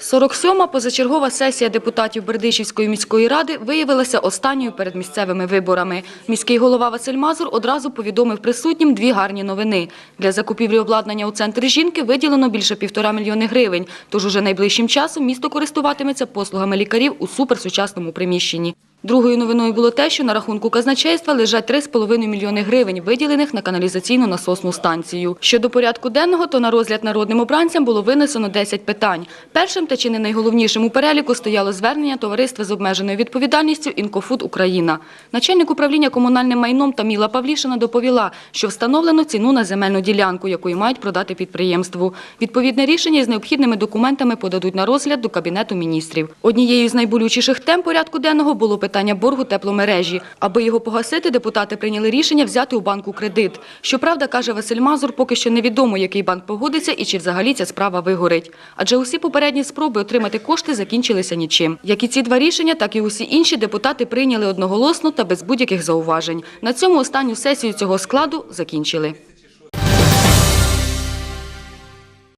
47-ма позачергова сесія депутатів Бердичівської міської ради виявилася останньою перед місцевими виборами. Міський голова Василь Мазур одразу повідомив присутнім дві гарні новини. Для закупівлі обладнання у центрі жінки виділено більше півтора мільйони гривень, тож уже найближчим часом місто користуватиметься послугами лікарів у суперсучасному приміщенні. Другою новиною було те, що на рахунку казначейства лежать 3,5 мільйони гривень, виділених на каналізаційну насосну станцію. Щодо порядку денного, то на розгляд народним обранцям було винесено 10 питань. Першим та чи не найголовнішим у переліку стояло звернення товариства з обмеженою відповідальністю «Інкофуд Україна». Начальник управління комунальним майном Таміла Павлішина доповіла, що встановлено ціну на земельну ділянку, яку мають продати підприємству. Відповідне рішення із необхідними документами подадуть на розгляд до Кабінету міністрів. Однією з найболючіших тем порядку денного було питання боргу тепломережі. Аби його погасити, депутати прийняли рішення взяти у банку кредит. Щоправда, каже Василь Мазур, поки що невідомо, який банк погодиться і чи взагалі ця справа вигорить. Адже усі попередні спроби отримати кошти закінчилися нічим. Як і ці два рішення, так і усі інші депутати прийняли одноголосно та без будь-яких зауважень. На цьому останню сесію цього складу закінчили.